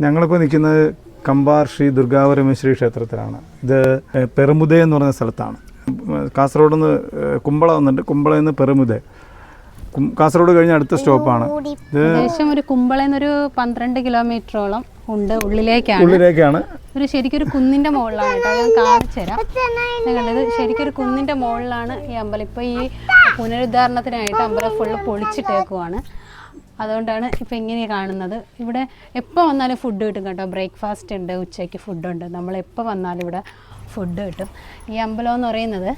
ഞങ്ങളിപ്പോൾ നിൽക്കുന്നത് കമ്പാർ ശ്രീ ദുർഗാപരമേശ്വരി ക്ഷേത്രത്തിലാണ്. ഇത് പെറുമുദ എന്ന് പറയുന്ന സ്ഥലത്താണ്. കാസർഗോഡ് നിന്ന് കുമ്പള വന്നിട്ട് കുമ്പളയിൽ നിന്ന് പെറുമുദ. കാസർഗോഡ് കഴിഞ്ഞ അടുത്ത സ്റ്റോപ്പാണ്. ഇത് ഏകദേശം ഒരു കുമ്പളെന്നൊരു പന്ത്രണ്ട് കിലോമീറ്ററോളം ഉണ്ട്. ഉള്ളിലേക്കാണ്. ഉള്ളിലേക്കാണ്. ഒരു ശരിക്കൊരു കുന്നിന്റെ മുകളിലാണ് കേട്ടോ. ഞാൻ കാണിച്ചു തരാം. നിങ്ങളുടെ ശരിക്കൊരു കുന്നിന്റെ മുകളിലാണ് ഈ അമ്പലം. ഇപ്പോൾ ഈ പുനരുദ്ധാരണത്തിനായിട്ട് അമ്പലം ഫുള്ള് പൊളിച്ചിട്ടേക്കുവാണ്. അതുകൊണ്ടാണ് ഇപ്പം ഇങ്ങനെ കാണുന്നത്. ഇവിടെ എപ്പോൾ വന്നാലും ഫുഡ് കിട്ടും കേട്ടോ. ബ്രേക്ക്ഫാസ്റ്റ് ഉണ്ട് ഉച്ചയ്ക്ക് ഫുഡുണ്ട് നമ്മൾ എപ്പോൾ വന്നാലും ഇവിടെ ഫുഡ് കിട്ടും. ഈ അമ്പലം എന്ന് പറയുന്നത്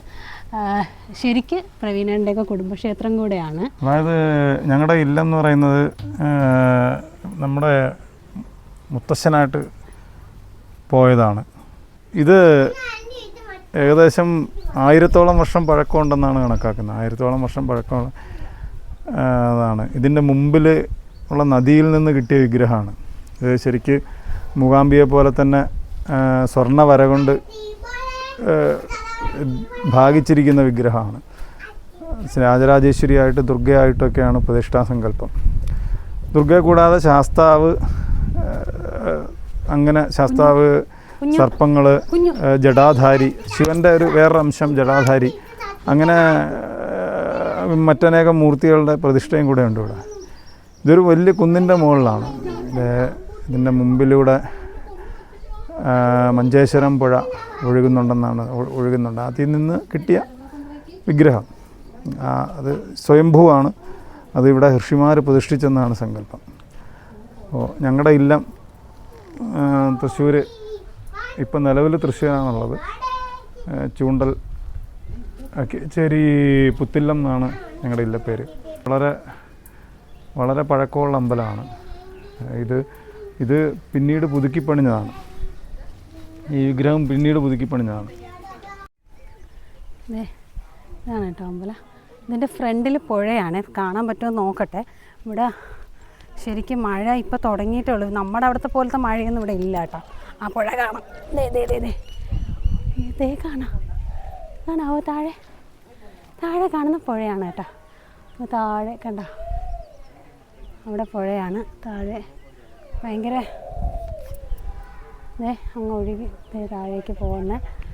ശരിക്ക് പ്രവീണന്റെയൊക്കെ കുടുംബക്ഷേത്രം കൂടെയാണ്. അതായത് ഞങ്ങളുടെ ഇല്ലെന്ന് പറയുന്നത് നമ്മുടെ മുത്തശ്ശനായിട്ട് പോയതാണ്. ഇത് ഏകദേശം ആയിരത്തോളം വർഷം പഴക്കമുണ്ടെന്നാണ് കണക്കാക്കുന്നത്. ആയിരത്തോളം വർഷം പഴക്കമുള്ള അതാണ്. ഇതിന്റെ മുമ്പിൽ ഉള്ള നദിയിൽ നിന്ന് കിട്ടിയ വിഗ്രഹമാണ്. ഇത് ശരിക്ക് മൂകാംബിയെ പോലെ തന്നെ സ്വർണ വര കൊണ്ട് ഭാഗിച്ചിരിക്കുന്ന വിഗ്രഹമാണ്. രാജരാജേശ്വരിയായിട്ട് ദുർഗയായിട്ടൊക്കെയാണ് പ്രതിഷ്ഠാസങ്കല്പം ദുർഗയെ കൂടാതെ ശാസ്താവ് അങ്ങനെ ശാസ്താവ് സർപ്പങ്ങൾ. ജടാധാരി ശിവന്റെ ഒരു വേറൊരു അംശം ജടാധാരി അങ്ങനെ മറ്റനേകം മൂർത്തികളുടെ പ്രതിഷ്ഠയും കൂടെ ഉണ്ട് ഇവിടെ. ഇതൊരു വലിയ കുന്നിന്റെ മുകളിലാണ്. ഇത് ഇതിന്റെ മുമ്പിലൂടെ മഞ്ചേശ്വരം പുഴ ഒഴുകുന്നുണ്ടെന്നാണ് ഒഴുകുന്നുണ്ട്. അതിൽ നിന്ന് കിട്ടിയ വിഗ്രഹം. അത് സ്വയംഭൂവാണ്. അത് ഇവിടെ ഋഷിമാർ പ്രതിഷ്ഠിച്ചെന്നാണ് സങ്കല്പം. അപ്പോൾ ഞങ്ങളുടെ ഇല്ലം തൃശ്ശൂർ ഇപ്പം നിലവിൽ തൃശ്ശൂരാണുള്ളത്. ചൂണ്ടൽ ചേരി പുത്തില്ലം എന്നാണ് ഞങ്ങളുടെ ഇല്ല പേര്. വളരെ വളരെ പഴക്കമുള്ള അമ്പലമാണ്. ഇത് ഇത് പിന്നീട് പുതുക്കി പണിഞ്ഞതാണ്. ഈ വിഗ്രഹം പിന്നീട് പുതുക്കി പണിഞ്ഞതാണ്. ഇതാണ് കേട്ടോ അമ്പലം. ഇതിന്റെ ഫ്രണ്ടിൽ പുഴയാണ്. കാണാൻ പറ്റുമോ നോക്കട്ടെ. ഇവിടെ ശരിക്കും മഴ ഇപ്പോൾ തുടങ്ങിയിട്ടുള്ളൂ നമ്മുടെ അവിടുത്തെ പോലത്തെ മഴയൊന്നും ഇവിടെ ഇല്ല കേട്ടോ ആ പുഴ കാണാം. ദേ ദേ ദേ. ദേ കാണാം. കാണാവോ താഴെ? താഴെ കാണുന്ന പുഴയാണ് കേട്ടോ. താഴെ കണ്ട. അവിടെ പുഴയാണ്. താഴെ ഭയങ്കര അങ്ങ് ഒഴുകി താഴേക്ക് പോകുന്നത്